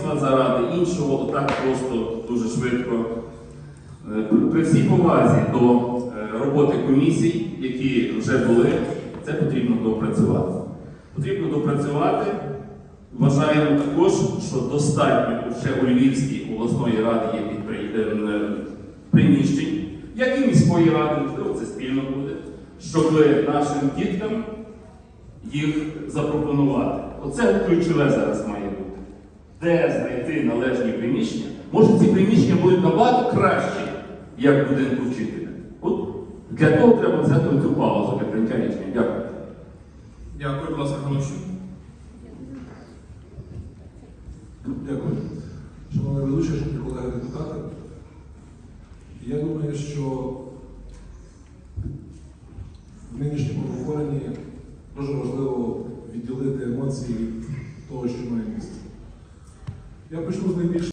керівництва заради іншого, отак просто дуже швидко. Е, При всій повазі до е, роботи комісій, які вже були, це потрібно допрацювати. Потрібно допрацювати. Вважаємо також, що достатньо ще у Львівській обласної раді є підпри- е, приміщень, як і міської ради, можливо, це спільно буде, щоб нашим діткам їх запропонувати. Оце ключове зараз має бути. Де знайти належні приміщення? Може, ці приміщення будуть набагато кращі, як в будинку вчителя. От для того треба взяти цю паузу для прийняття рішення. Дякую. Дякую, будь ласка, Галущин. Дякую. Шановний ведучий, шановні колеги депутати. Я думаю, що в нинішньому обговоренні дуже важливо відділити емоції від того, що місце. Я почну з найбільш